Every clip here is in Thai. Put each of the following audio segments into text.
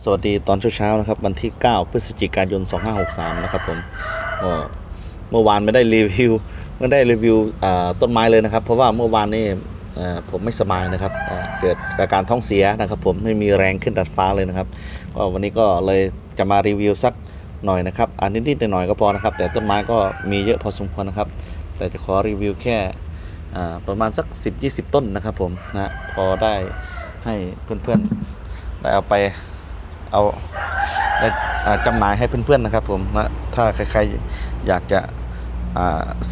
สวัสดีตอนเช้าๆนะครับวันที่ 9 พฤศจิกายน 2563 นะครับผมเมื่อวานไม่ได้รีวิวไม่ได้รีวิวต้นไม้เลยนะครับ เพราะว่าเมื่อวานนี่ผมไม่สบายนะครับเกิดอาการท้องเสียนะครับ ผมไม่มีแรงขึ้นดัดฟ้าเลยนะครับก็วันนี้ก็เลยจะมารีวิวสักหน่อยนะครับอ่านิดๆหน่อยๆก็พอนะครับ แต่ต้นไม้ก็มีเยอะพอสมควรนะครับ แต่จะขอรีวิวแค่ประมาณสัก 10-20 ต้นนะครับผมนะพอได้ให้เพื่อนๆได้เอาไป เอาได้อ่าจำหน่ายให้เพื่อนๆนะครับผมนะถ้าใครๆอยากจะ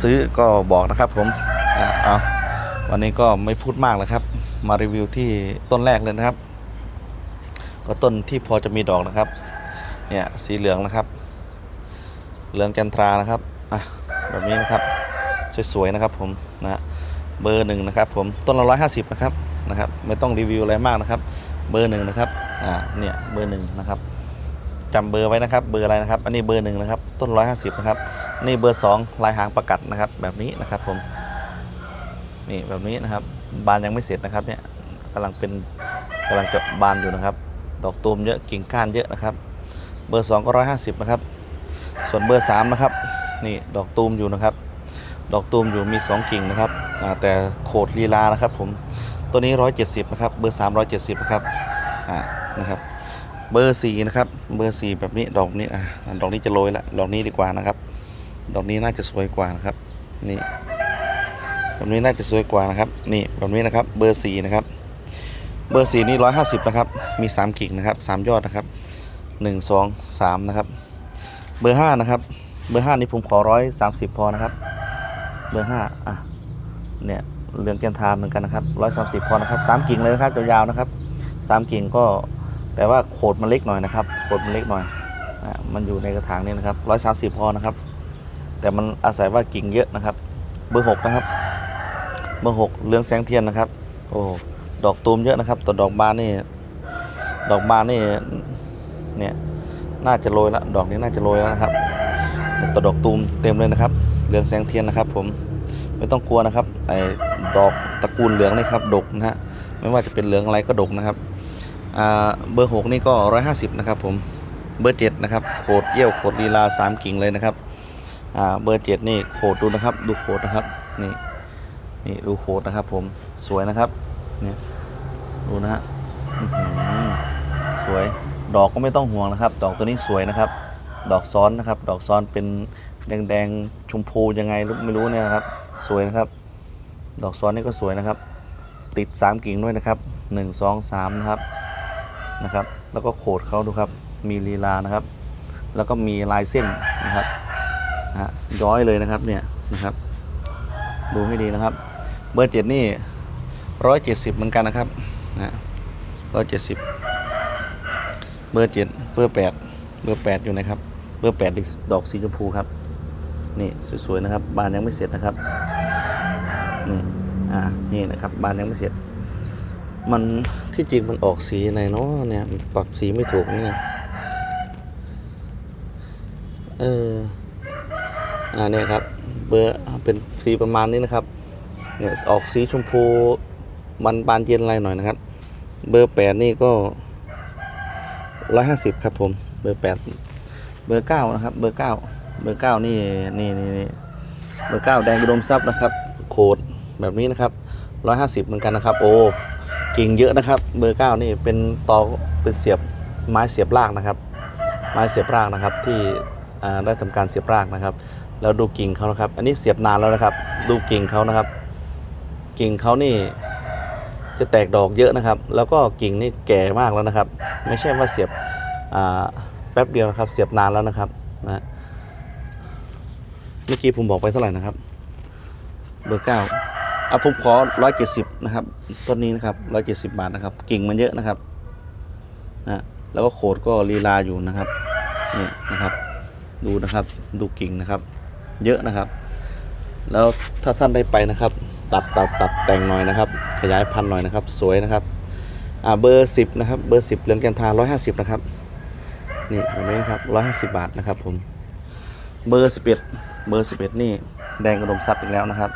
ซื้อก็บอกนะครับผมเอาวันนี้ก็ไม่พูดมากแล้วครับ มารีวิวที่ต้นแรกเลยนะครับ ก็ต้นที่พอจะมีดอกนะครับ เนี่ยสีเหลืองนะครับ เหลืองจันทรานะครับอะแบบนี้นะครับสวยๆนะครับผมนะเบอร์หนึ่งนะครับผมต้นละร้อยห้าสิบนะครับนะครับ ไม่ต้องรีวิวอะไรมากนะครับ เบอร์หนึ่งนะครับ อ่าเนี่ยเบอร์หนึ่งนะครับจำเบอร์ไว้นะครับเบอร์อะไรนะครับ อันนี้เบอร์หนึ่งนะครับ ต้นร้อยห้าสิบนะครับ นี่เบอร์สองลายหางประกัดนะครับ แบบนี้นะครับผมนี่แบบนี้นะครับ บานยังไม่เสร็จนะครับเนี่ยกำลังเป็นกำลังจะบานอยู่นะครับ ดอกตูมเยอะกิ่งก้านเยอะนะครับ เบอร์สองก็ร้อยห้าสิบนะครับ ส่วนเบอร์สามนะครับนี่ดอกตูมอยู่นะครับ ดอกตูมอยู่มีสองกิ่งนะครับอ่าแต่โขดลีลานะครับ ผมตัวนี้170นะครับเบอร์3 170นะครับอ่า นะครับ เบอร์4นะครับ เบอร์4แบบนี้ดอกนี้อะดอกนี้จะโรยละดอกนี้ดีกว่านะครับ ดอกนี้น่าจะสวยกว่านะครับ นี่แบบนี้น่าจะสวยกว่านะครับ นี่แบบนี้นะครับ เบอร์4นะครับ เบอร์4นี่150นะครับ มี3กิ่งนะครับ3ยอดนะครับ1 2 3นะครับ เบอร์5นะครับ เบอร์5นี่ผมขอ130พอนะครับ เบอร์5อะเนี่ยเหลืองแกนทามเหมือนกันนะครับร้อยสามสิบพอนะครับสามกิ่งเลยนะครับยาวๆนะครับสามกิ่งก็ แต่ว่าโขดมันเล็กหน่อยนะครับโขดมันเล็กหน่อยอะมันอยู่ในกระถางนี่นะครับร้อยสามสิบพอนะครับ แต่มันอาศัยว่ากิ่งเยอะนะครับ เบอร์หกนะครับ เบอร์หกเหลืองแสงเทียนนะครับ โอ้ดอกตูมเยอะนะครับแต่ดอกบานนี่ดอกบานนี่เนี่ยน่าจะโรยละดอกนี้น่าจะโรยแล้วนะครับแต่ดอกตูมเต็มเลยนะครับเหลืองแสงเทียนนะครับ ผมไม่ต้องกลัวนะครับไอ้ดอกตระกูลเหลืองนี่ครับดกนะฮะไม่ว่าจะเป็นเหลืองอะไรก็ดกนะครับ เบอร์หกนี่ก็ร้อยห้าสิบนะครับผม เบอร์เจ็ดนะครับ โขดเยี่ยวโขดลีลาสามกิ่งเลยนะครับ เบอร์เจ็ดนี่โขดดูนะครับ ดูโขดนะครับ นี่ นี่ดูโขดนะครับผม สวยนะครับ เนี่ย ดูนะฮะสวย ดอกก็ไม่ต้องห่วงนะครับ ดอกตัวนี้สวยนะครับ ดอกซ้อนนะครับ ดอกซ้อนเป็นแดงๆชมพูยังไงไม่รู้เนี่ยครับ สวยนะครับ ดอกซ้อนนี่ก็สวยนะครับ ติด 3 กิ่งด้วยนะครับ 1 2 3 นะครับ นะครับ แล้วก็โขดเขาดูครับ มีลีลานะครับ แล้วก็มีลายเส้นนะครับนะฮะย้อยเลยนะครับเนี่ยนะครับ ดูให้ดีนะครับ เบอร์เจ็ดนี่ร้อยเจ็ดสิบเหมือนกันนะครับนะร้อยเจ็ดสิบเบอร์เจ็ดเบอร์แปดเบอร์แปดอยู่นะครับ เบอร์แปดดอกสีชมพูครับ นี่สวยๆนะครับ บานยังไม่เสร็จนะครับ นี่ อ่า นี่นะครับ บานยังไม่เสร็จ มันที่จริงมันออกสีอะไรเนาะเนี่ย ปรับสีไม่ถูกนี่นะเอออ่าเนี่ยครับ เบอร์เป็นสีประมาณนี้นะครับ เนี่ยออกสีชมพูมันบานเย็นอะไรหน่อยนะครับ เบอร์แปดนี่ก็ร้อยห้าสิบครับผม เบอร์แปดเบอร์เก้านะครับ เบอร์เก้าเบอร์เก้านี่นี่นี่เบอร์เก้าแดงอุดมทรัพย์นะครับ โคดแบบนี้นะครับร้อยห้าสิบเหมือนกันนะครับ โอ้ กิ่งเยอะนะครับ เบอร์เก้านี่เป็นตอเป็นเสียบไม้เสียบรากนะครับ ไม้เสียบรากนะครับที่ได้ทำการเสียบรากนะครับ แล้วดูกิ่งเขานะครับ อันนี้เสียบนานแล้วนะครับ ดูกิ่งเขานะครับ กิ่งเขานี่จะแตกดอกเยอะนะครับ แล้วก็กิ่งนี่แก่มากแล้วนะครับ ไม่ใช่ว่าเสียบแป๊บเดียวนะครับ เสียบนานแล้วนะครับนะเมื่อกี้ผมบอกไปเท่าไหร่นะครับ เบอร์เก้า อาผมขอร้อยเจ็ดสิบนะครับต้นนี้นะครับร้อยเจ็ดสิบบาทนะครับ กิ่งมันเยอะนะครับนะแล้วก็โขดก็ลีลาอยู่นะครับนี่นะครับ ดูนะครับดูกิ่งนะครับ เยอะนะครับ แล้วถ้าท่านได้ไปนะครับ ตัดตัดตัดแต่งหน่อยนะครับ ขยายพันธุ์หน่อยนะครับ สวยนะครับอ่าเบอร์สิบนะครับ เบอร์สิบเหลืองแกนทาร้อยห้าสิบนะครับนี่แบบนี้ครับร้อยห้าสิบบาทนะครับผมเบอร์สิบเอ็ดเบอร์สิบเอ็ดนี่แดงอุดมทรัพย์อีกแล้วนะครับ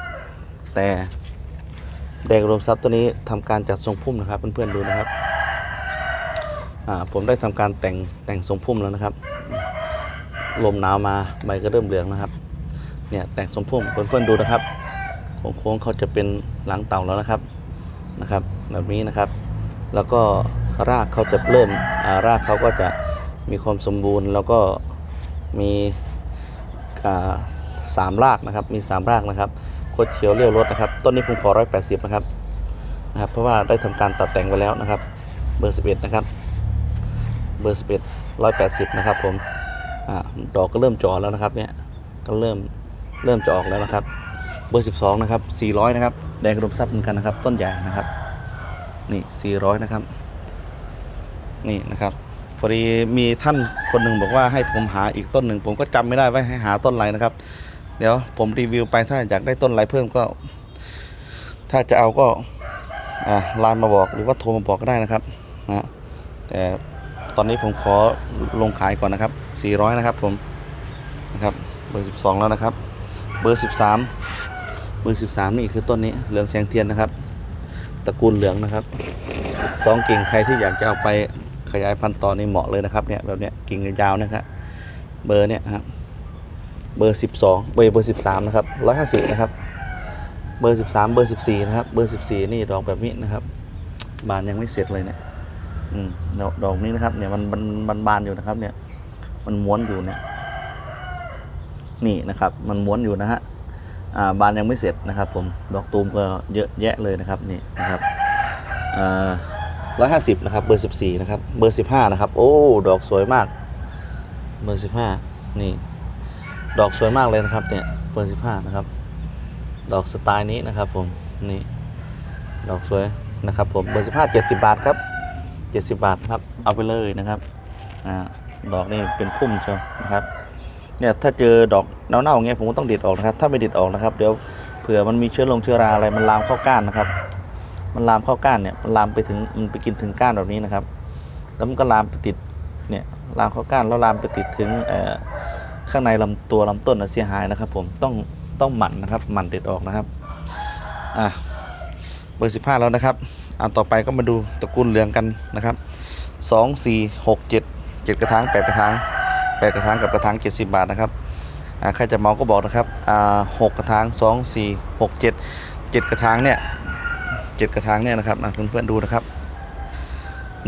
แต่ แดงอุดมทรัพย์ตัวนี้ทำการจัดทรงพุ่มนะครับ เพื่อนๆดูนะครับผมได้ทำการแต่งแต่งทรงพุ่มแล้วนะครับ ลมหนาวมาใบก็เริ่มเหลืองนะครับ เนี่ยแต่งทรงพุ่มเพื่อนๆดูนะครับโค้งๆเขาจะเป็นหลังเต่าแล้วนะครับนะครับ แบบนี้นะครับ แล้วก็รากเขาจะเริ่มารากเขาก็จะมีความสมบูรณ์ แล้วก็มีสามรากนะครับ มีสามรากนะครับ โคตรเขียวเรียวรสนะครับ ต้นนี้ผมขอร้อยแปดสิบนะครับ นะครับ เพราะว่าได้ทำการตัดแต่งไปแล้วนะครับ เบอร์สิบเอ็ดนะครับ เบอร์สิบเอ็ดร้อยแปดสิบนะครับผม อ่า ดอกก็เริ่มจอแล้วนะครับ เนี่ย ก็เริ่ม เริ่มจะออกแล้วนะครับ เบอร์สิบสองนะครับสี่ร้อยนะครับ แดงกระดมซับเหมือนกันนะครับ ต้นใหญ่นะครับ นี่สี่ร้อยนะครับ นี่นะครับพอดีมีท่านคนหนึ่งบอกว่าให้ผมหาอีกต้นหนึ่ง ผมก็จำไม่ได้ว่าให้หาต้นอะไรนะครับ เดี๋ยวผมรีวิวไปถ้าอยากได้ต้นอะไรเพิ่มก็ ถ้าจะเอาก็อ่าไลน์มาบอกหรือว่าโทรมาบอกก็ได้นะครับนะแต่ตอนนี้ผมขอลงขายก่อนนะครับ 400 นะครับผมนะครับเบอร์ 12 แล้วนะครับ เบอร์ 13 เบอร์ 13 นี่คือต้นนี้เหลืองแสงเทียนนะครับ ตระกูลเหลืองนะครับสองกิ่งใครที่อยากจะเอาไปขยายพันธุ์ต่อนี่เหมาะเลยนะครับเนี่ยแบบเนี้ยกิ่งยาวนะครับเบอร์เนี่ยครับ เบอร์ 12 เบอร์เบอร์ 13 นะครับ 150 นะครับ เบอร์ 13 เบอร์ 14 นะครับ เบอร์ 14 นี่ดอกแบบนี้นะครับ บานยังไม่เสร็จเลยเนี่ยอืมดอกดอกนี้นะครับ เนี่ยมันมันมันบานอยู่นะครับ เนี่ย มันม้วนอยู่เนี่ย นี่นะครับ มันม้วนอยู่นะฮะ อ่า บานยังไม่เสร็จนะครับ ผม ดอกตูมก็เยอะแยะเลยนะครับ นี่นะครับ อ่าร้อยห้าสิบนะครับ เบอร์สิบสี่นะครับ เบอร์สิบห้านะครับ โอ้ ดอกสวยมาก เบอร์สิบห้านี่ ดอกสวยมากเลยนะครับเนี่ยเบอร์สิบห้านะครับ ดอกสไตล์นี้นะครับผมนี่ดอกสวยนะครับผมเบอร์สิบห้าเจ็ดสิบบาทครับเจ็ดสิบบาทครับเอาไปเลยนะครับอ่าดอกนี่เป็นพุ่มเชียวนะครับเนี่ยถ้าเจอดอกเน่าๆอย่างเงี้ยผมก็ต้องเด็ดออกนะครับ ถ้าไม่เด็ดออกนะครับ เดี๋ยวเผื่อมันมีเชื้อลงเชื้อราอะไรมันลามเข้าก้านนะครับ มันลามเข้าก้านเนี่ยมันลามไปถึงมันไปกินถึงก้านแบบนี้นะครับ แล้วมันก็ลามไปติดเนี่ยลามเข้าก้านแล้วลามไปติดถึงเอ่อ ข้างในลำตัวลำต้นเสียหายนะครับ ผมต้องต้องหมั่นนะครับหมั่นเด็ดออกนะครับอะเบอร์สิบห้าแล้วนะครับอันต่อไปก็มาดูตระกูลเหลืองกันนะครับสองสี่หกเจ็ดเจ็ดกระถางแปดกระถางแปดกระถางกับกระถางเจ็ดสิบบาทนะครับอ่าใครจะเมาก็บอกนะครับอ่าหกกระถางสองสี่หกเจ็ดเจ็ดกระถางเนี่ยเจ็ดกระถางเนี่ยนะครับอะเพื่อนดูนะครับ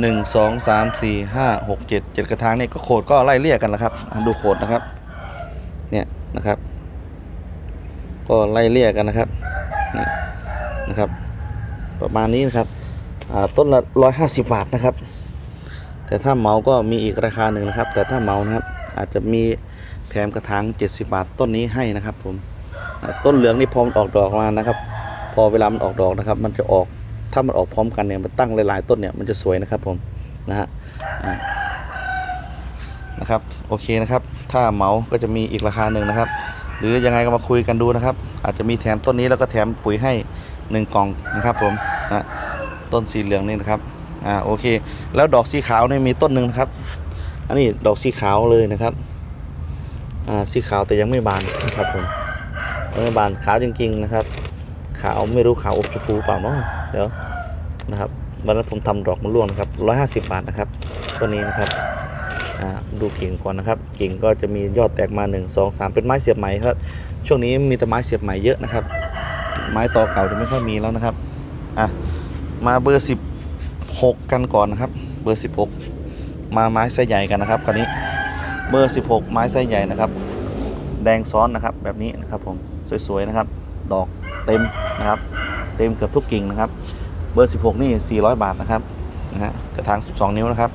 หนึ่งสองสามสี่ห้าหกเจ็ดเจ็ดกระถางเนี่ยก็โขดก็ไล่เลี่ยกันแล้วครับดูโขดนะครับ เนี่ยนะครับ ก็ไล่เลี่ยกันนะครับนนะครับ ประมาณนี้นะครับต้นละร้อยห้าสิบบาทนะครับ แต่ถ้าเหมาก็มีอีกราคาหนึ่งนะครับ แต่ถ้าเหมานะครับ อาจจะมีแถมกระถาง70บาทต้นนี้ให้นะครับผมต้นเหลืองนี่พอมันออกดอกมานะครับ พอเวลามันออกดอกนะครับ มันจะออกถ้ามันออกพร้อมกันเนี่ยมันตั้งหลายๆต้นเนี่ยมันจะสวยนะครับผมนะฮะ นะครับโอเคนะครับ ถ้าเหมาก็จะมีอีกราคาหนึ่งนะครับ หรือยังไงก็มาคุยกันดูนะครับ อาจจะมีแถมต้นนี้แล้วก็แถมปุ๋ยให้หนึ่งกล่องนะครับผมนะต้นสีเหลืองนี่นะครับอ่าโอเค แล้วดอกสีขาวนี่มีต้นหนึ่งนะครับ อันนี้ดอกสีขาวเลยนะครับอ่าสีขาวแต่ยังไม่บานนะครับผมยังไม่บานขาวจริง ๆนะครับ ขาวไม่รู้ขาวอบชมพูเปล่าเนาะเดี๋ยวนะครับวันนั้นผมทำดอกมะร่วงนะครับร้อยห้าสิบบาทนะครับต้นนี้นะครับ ดูกิ่งก่อนนะครับ กิ่งก็จะมียอดแตกมา 1 2 3 เป็นไม้เสียบใหมครับ ช่วงนี้มีแต่ไม้เสียบใหมเยอะนะครับ ไม้ตอเก่าจะไม่ค่อยมีแล้วนะครับอะมาเบอร์ 16 กันก่อนนะครับ เบอร์ 16 มาไม้ไซส์ใหญ่กันนะครับคราวนี้เบอร์ 16 ไม้ไซส์ใหญ่นะครับ แดงซ้อนนะครับแบบนี้นะครับผมสวยๆนะครับ ดอกเต็มนะครับ เต็มเกือบทุกกิ่งนะครับ เบอร์ 16 นี่ 400 บาทนะครับนะฮะกระถาง 12 นิ้วนะครับ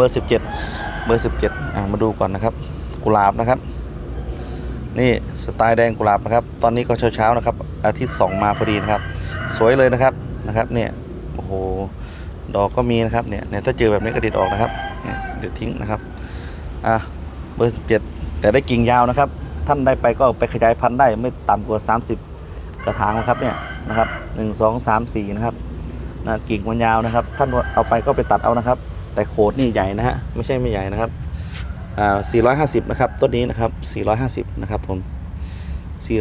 บอร์ 17 เบอร์ 17 อะมาดูก่อนนะครับ กุหลาบนะครับ นี่สไตล์แดงกุหลาบนะครับ ตอนนี้ก็เช้าๆนะครับ อาทิตย์สองมาพอดีนะครับ สวยเลยนะครับ นะครับ เนี่ย โอ้โห ดอกก็มีนะครับ เนี่ย เนี่ยถ้าเจอแบบนี้ก็ดิดออกนะครับ เนี่ยเดี๋ยวทิ้งนะครับ อะเบอร์ 17 แต่ได้กิ่งยาวนะครับ ท่านได้ไปก็ไปขยายพันธุ์ได้ไม่ต่ำกว่า 30 กระถางนะครับ เนี่ย นะครับ 1 2 3 4 นะครับนะกิ่งมันยาวนะครับ ท่านเอาไปก็ไปตัดเอานะครับ แต่โขดนี่ใหญ่นะฮะไม่ใช่ไม่ใหญ่นะครับอ่า450 นะครับต้นนี้นะครับ 450 นะครับผม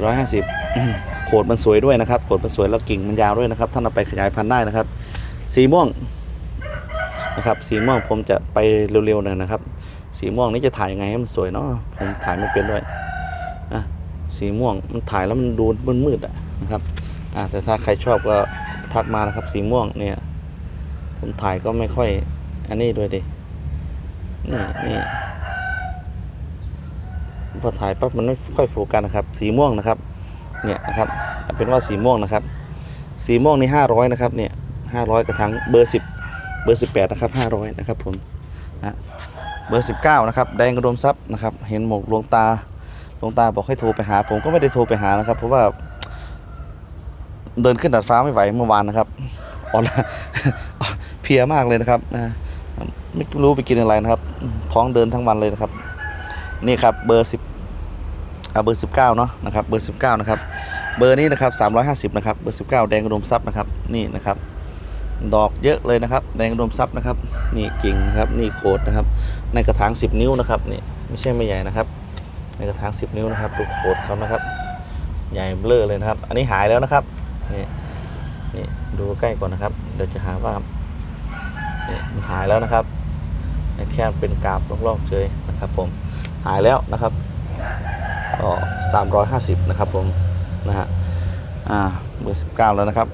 450 โขดมันสวยด้วยนะครับ โขดมันสวยแล้วกิ่งมันยาวด้วยนะครับท่านเอาไปขยายพันธุ์ได้นะครับ สีม่วงนะครับ สีม่วงผมจะไปเร็วๆหน่อยนะครับ สีม่วงนี้จะถ่ายยังไงให้มันสวยเนาะผมถ่ายไม่เป็นด้วยอะสีม่วงมันถ่ายแล้วมันดูมืดๆอะนะครับอะแต่ถ้าใครชอบก็ทักมานะครับ สีม่วงเนี่ย ผมถ่ายก็ไม่ค่อย อันนี้ด้วยดินี่นี่พอถ่ายปั๊บมันไม่ค่อยโฟกัสนะครับ สีม่วงนะครับ เนี่ยนะครับเป็นว่าสีม่วงนะครับ สีม่วงนี่ห้าร้อยนะครับ เนี่ยห้าร้อยกระถางเบอร์สิบเบอร์สิบแปดนะครับห้าร้อยนะครับผมนะเบอร์สิบเก้านะครับ แดงกระดมทรัพย์นะครับ เห็นหมกลวงตาลวงตาบอกให้โทรไปหา ผมก็ไม่ได้โทรไปหานะครับ เพราะว่า เดินขึ้นดาดฟ้าไม่ไหวเมื่อวานนะครับอ่อนเพลียมากเลยนะครับนะ ไม่รู้ไปกินอะไรนะครับ ท้องเดินทั้งวันเลยนะครับ นี่ครับเบอร์สิบเอาเบอร์สิบเก้าเนาะนะครับ เบอร์สิบเก้านะครับ เบอร์นี้นะครับสามร้อยห้าสิบนะครับ เบอร์สิบเก้าแดงกระดมทรัพย์นะครับ นี่นะครับ ดอกเยอะเลยนะครับ แดงกระดมทรัพย์นะครับ นี่กิ่งนะครับ นี่โคดนะครับ ในกระถางสิบนิ้วนะครับ นี่ไม่ใช่ไม่ใหญ่นะครับ ในกระถางสิบนิ้วนะครับ ดูโคดเขานะครับ ใหญ่เบ้อเลยนะครับ อันนี้หายแล้วนะครับ นี่นี่ดูใกล้ก่อนนะครับ เดี๋ยวจะหาว่านี่มันหายแล้วนะครับ แค่เป็นกาบลอกๆเฉยนะครับผมหายแล้วนะครับก็350 นะครับผมนะฮะอ่าเบอร์ 19 แล้วนะครับ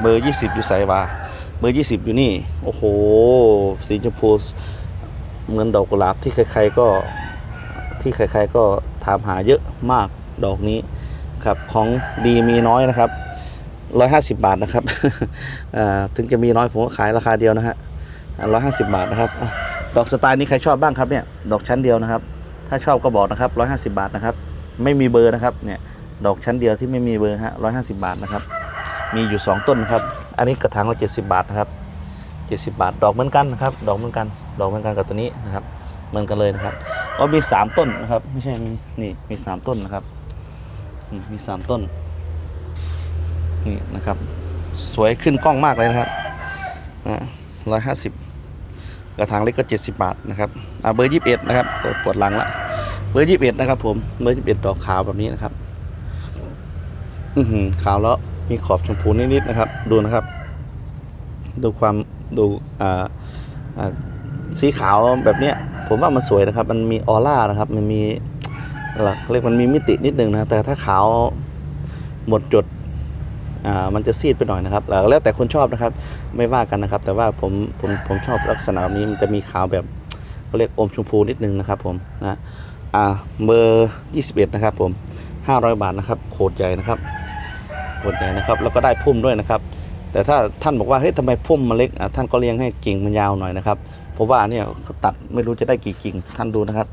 เบอร์ 20 อยู่ใส่บาเบอร์ 20 อยู่นี่ โอ้โห สีชมพูเหมือนดอกกุหลาบที่ใครๆก็ที่ใครๆก็ถามหาเยอะมากดอกนี้ครับของดีมีน้อยนะครับ 150 บาทนะครับถึงจะมีน้อยผมก็ขายราคาเดียวนะฮะร้อยห้าสิบบาทนะครับ ดอกสไตล์นี้ใครชอบบ้างครับเนี่ยดอกชั้นเดียวนะครับ ถ้าชอบก็บอกนะครับร้อยห้าสิบาทนะครับไม่มีเบอร์นะครับเนี่ยดอกชั้นเดียวที่ไม่มีเบอร์ฮะร้อยห้าสิบาทนะครับ มีอยู่สองต้นนะครับ อันนี้กระถางละเจ็ดสิบาทนะครับเจ็ดสิบาท ดอกเหมือนกันนะครับ ดอกเหมือนกัน ดอกเหมือนกันกับตัวนี้นะครับ เหมือนกันเลยนะครับ ก็มีสามต้นนะครับ ไม่ใช่มีนี่มีสามต้นนะครับ มีสามต้น นี่นะครับ สวยขึ้นกล้องมากเลยนะครับนะร้อยห้าสิบ กระถางเล็กก็เจ็ดสิบบาทนะครับอ่าเบอร์ยี่สิบเอ็ดนะครับปวดหลังละเบอร์ยี่สิบเอ็ดนะครับผมเบอร์ยี่สิบเอ็ดดอกขาวแบบนี้นะครับ อือหือขาวแล้วมีขอบชมพูนิดๆนะครับ ดูนะครับ ดูความดูอ่าอ่าสีขาวแบบเนี้ย ผมว่ามันสวยนะครับ มันมีออร่านะครับ มันมีอะไรเรียกมันมีมิตินิดนึงนะแต่ถ้าขาวหมดจด มันจะซีดไปหน่อยนะครับแล้วแต่คนชอบนะครับไม่ว่ากันนะครับ แต่ว่าผมผมผมชอบลักษณะแบบนี้มันจะมีขาวแบบเขาเรียกอมชมพูนิดนึงนะครับผมนะอ่าเบอร์21 นะครับผม500 บาทนะครับโคดใหญ่นะครับโคดใหญ่นะครับ แล้วก็ได้พุ่มด้วยนะครับ แต่ถ้าท่านบอกว่าเฮ้ยทำไมพุ่มมันเล็กอะท่านก็เลี้ยงให้กิ่งมันยาวหน่อยนะครับเพราะว่าเนี่ยเขาตัดไม่รู้จะได้กี่กิ่งท่านดูนะครับ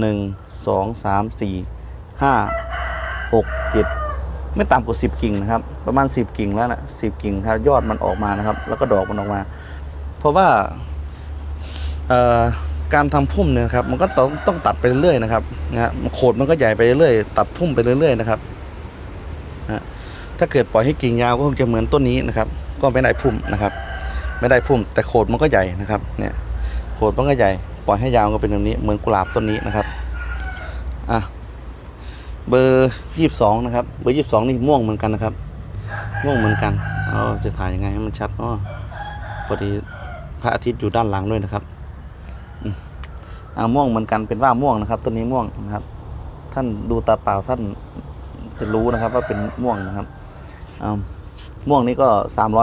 1 2 3 4 5 6 7 ไม่ต่ำกว่า 10 กิ่งนะครับ ประมาณ 10 กิ่งแล้วนะ10กิ่งถ้ายอดมันออกมานะครับ แล้วก็ดอกมันออกมา เพราะว่าการทำพุ่มเนี่ยครับมันก็ต้องต้องตัดไปเรื่อยๆนะครับนะฮะโขดมันก็ใหญ่ไปเรื่อยตัดพุ่มไปเรื่อยๆนะครับนะถ้าเกิดปล่อยให้กิ่งยาวก็คงจะเหมือนต้นนี้นะครับ ก็ไม่ได้พุ่มนะครับ ไม่ได้พุ่ม แต่โขดมันก็ใหญ่นะครับเนี่ยโขดมันก็ใหญ่ปล่อยให้ยาวก็เป็นแบบนี้เหมือนกุหลาบต้นนี้นะครับอะ เบอร์ยี่สิบสองนะครับ เบอร์ยี่สิบสองนี่ม่วงเหมือนกันนะครับ ม่วงเหมือนกันเอาจะถ่ายยังไงให้มันชัดเนาะพอดีพระอาทิตย์อยู่ด้านหลังด้วยนะครับอ่าม่วงเหมือนกันเป็นว่าม่วงนะครับต้นนี้ม่วงนะครับ ท่านดูตาเปล่าท่านจะรู้นะครับว่าเป็นม่วงนะครับอ่าม่วงนี้ก็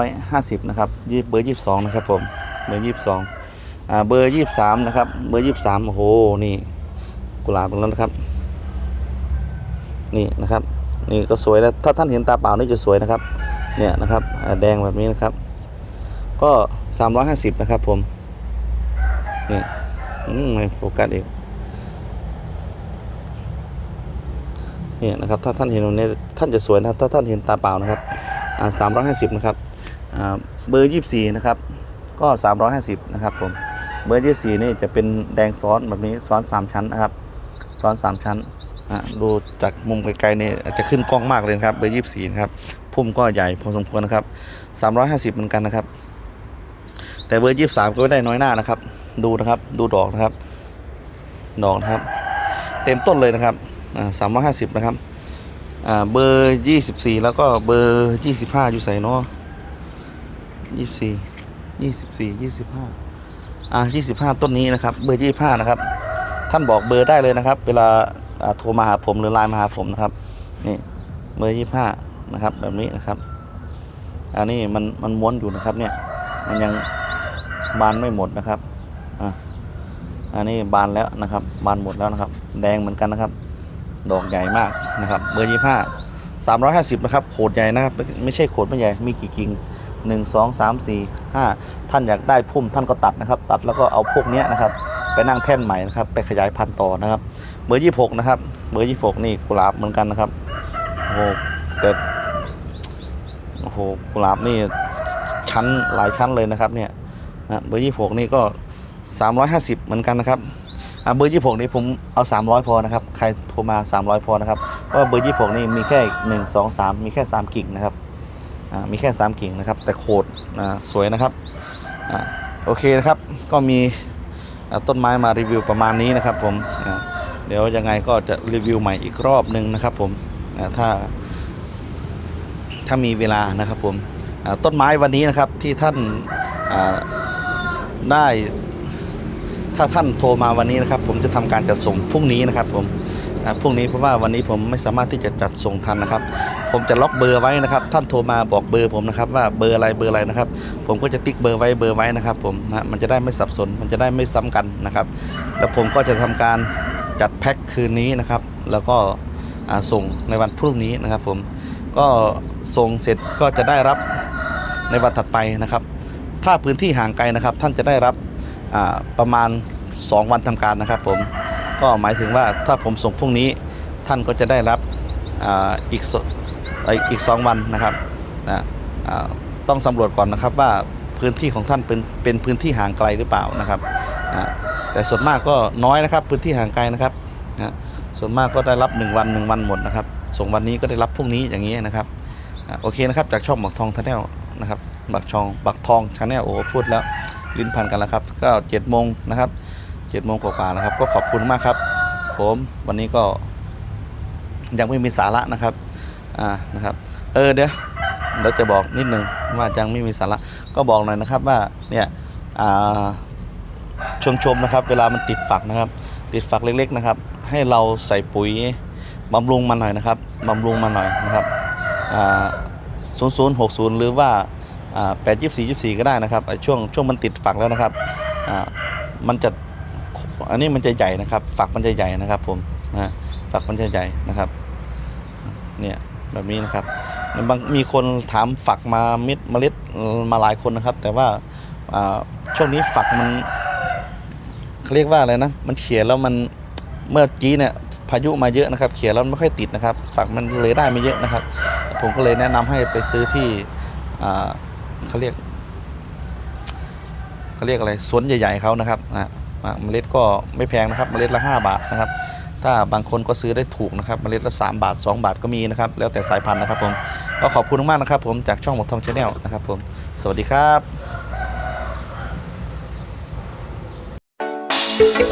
350 นะครับยี่เบอร์ยี่สองนะครับผม เบอร์ยี่สองอ่าเบอร์ยี่สามนะครับ เบอร์ยี่สามโอ้โห นี่ กุหลาบตรงนั้นนะครับ นี่นะครับนี่ก็สวยแล้วถ้าท่านเห็นตาเปล่านี่จะสวยนะครับเนี่ยนะครับแดงแบบนี้นะครับ ก็ 350 นะครับผมนี่อืมไม่โฟกัสอีกเนี่ยนะครับถ้าท่านเห็นตรงนี้ท่านจะสวยนะครับถ้าท่านเห็นตาเปล่านะครับอ่าสามร้อยห้าสิบนะครับอ่าเบอร์ยี่สี่นะครับก็สามร้อยห้าสิบนะครับผมเบอร์ยี่สี่นี่จะเป็นแดงซ้อนแบบนี้ซ้อนสามชั้นนะครับซ้อนสามชั้น ดูจากมุมไกลๆเนี่ยอาจจะขึ้นกล้องมากเลยครับเบอร์ยี่สี่ครับพุ่มก็ใหญ่พอสมควรนะครับสามร้อยห้าสิบเหมือนกันนะครับ แต่เบอร์ยี่สามก็ไม่ได้น้อยหน้านะครับ ดูนะครับดูดอกนะครับ ดอกนะครับ เต็มต้นเลยนะครับสามร้อยห้าสิบนะครับเบอร์ยี่สิบสี่แล้วก็เบอร์ยี่สิบห้าอยู่ใส่เนาะยี่สิบสี่ยี่สิบสี่ยี่สิบห้าอ่า25ต้นนี้นะครับ เบอร์25นะครับ ท่านบอกเบอร์ได้เลยนะครับ เวลา โทรมาหาผมหรือไลน์มาหาผมนะครับนี่เบอร์25นะครับแบบนี้นะครับ อันนี้มันมันม้วนอยู่นะครับเนี่ยมันยังบานไม่หมดนะครับอะอันนี้บานแล้วนะครับ บานหมดแล้วนะครับ แดงเหมือนกันนะครับ ดอกใหญ่มากนะครับ เบอร์25 350นะครับโขดใหญ่นะครับ ไม่ใช่โขดไม่ใหญ่มีกี่กิ่ง1 2 3 4 5ท่านอยากได้พุ่มท่านก็ตัดนะครับ ตัดแล้วก็เอาพวกเนี้ยนะครับ ไปนั่งแท่นใหม่นะครับ ไปขยายพันธุ์ต่อนะครับ บอร์26นะครับ เบอร์26นี่กุหลาบเหมือนกันนะครับโอ้โหแต่โอ้โหกุหลาบนี่ชั้นหลายชั้นเลยนะครับเนี่ยนะเบอร์26นี่ก็350เหมือนกันนะครับอะเบอร์26นี่ผมเอา300พอนะครับ ใครโทรมา300พอนะครับเพราะว่าเบอร์26นี่มีแค่1 2 3มีแค่3กิ่งนะครับอ่ามีแค่3กิ่งนะครับ แต่โคดอ่าสวยนะครับอ่าโอเคนะครับก็มีต้นไม้มารีวิวประมาณนี้นะครับผมอ่า เดี๋ยวยังไงก็จะรีวิวใหม่อีกรอบหนึ่งนะครับผมถ้า ถ้ามีเวลานะครับผมต้นไม้วันนี้นะครับที่ท่านได้ ถ้าท่านโทรมาวันนี้นะครับ ผมจะทำการจัดส่งพรุ่งนี้นะครับผมพรุ่งนี้เพราะว่าวันนี้ผมไม่สามารถที่จะจัดส่งทันนะครับ ผมจะล็อกเบอร์ไว้นะครับ ท่านโทรมาบอกเบอร์ผมนะครับ ว่าเบอร์อะไรเบอร์อะไรนะครับ ผมก็จะติ๊กเบอร์ไว้เบอร์ไว้นะครับ ผมนะมันจะได้ไม่สับสน มันจะได้ไม่ซ้ำกันนะครับ แล้วผมก็จะทำการ จัดแพ็คคืนนี้นะครับ แล้วก็ส่งในวันพรุ่งนี้นะครับผมก็ส่งเสร็จก็จะได้รับในวันถัดไปนะครับ ถ้าพื้นที่ห่างไกลนะครับ ท่านจะได้รับประมาณ 2 วันทำการนะครับ ผมก็หมายถึงว่าถ้าผมส่งพรุ่งนี้ท่านก็จะได้รับอีกอีกสองวันนะครับนะต้องสำรวจก่อนนะครับว่าพื้นที่ของท่านเป็นเป็นพื้นที่ห่างไกลหรือเปล่านะครับ แต่ส่วนมากก็น้อยนะครับพื้นที่ห่างไกลนะครับนะส่วนมากก็ได้รับ 1 วัน 1 วันหมดนะครับ ส่งวันนี้ก็ได้รับพรุ่งนี้อย่างนี้นะครับโอเคนะครับจากช่องบักทองชาแนลนะครับบักชองบักทองชาแนลโอ้พูดแล้วลิ้นพันกันแล้วครับก็7จ็ดโมงนะครับเจ็ดโมงกว่าๆนะครับ ก็ขอบคุณมากครับ ผมวันนี้ก็ยังไม่มีสาระนะครับอ่านะครับ เออเดี๋ยวเดี๋ยวจะบอกนิดนึงว่ายังไม่มีสาระก็บอกหน่อยนะครับว่าเนี่ยอ่า ชมชมนะครับ เวลามันติดฝักนะครับ ติดฝักเล็กๆนะครับ ให้เราใส่ปุ๋ยบำรุงมันหน่อยนะครับบำรุงมันหน่อยนะครับศูนย์ศูนย์หกศูนย์หรือว่าแปดยี่สี่ยี่สี่ก็ได้นะครับช่วงช่วงมันติดฝักแล้วนะครับมันจะอันนี้มันจะใหญ่นะครับ ฝักมันจะใหญ่นะครับผมนะฝักมันจะใหญ่นะครับเนี่ยแบบนี้นะครับบางมีคนถามฝักมาเม็ดเมล็ดมาหลายคนนะครับ แต่ว่าช่วงนี้ฝักมัน เขาเรียกว่าอะไรนะ มันเขียนแล้วมันเมื่อกี้เนี่ยพายุมาเยอะนะครับ เขียนแล้วมันไม่ค่อยติดนะครับฝักมันเลยได้ไม่เยอะนะครับ ผมก็เลยแนะนำให้ไปซื้อที่เขาเรียกเขาเรียกอะไรสวนใหญ่ๆเขานะครับอ่าเมล็ดก็ไม่แพงนะครับ เมล็ดละ 5 บาทนะครับ ถ้าบางคนก็ซื้อได้ถูกนะครับ เมล็ดละ 3 บาท 2 บาทก็มีนะครับ แล้วแต่สายพันธุ์นะครับผมก็ขอบคุณมากนะครับ ผมจากช่องหมดทองชาแนลนะครับผม สวัสดีครับ Thank you.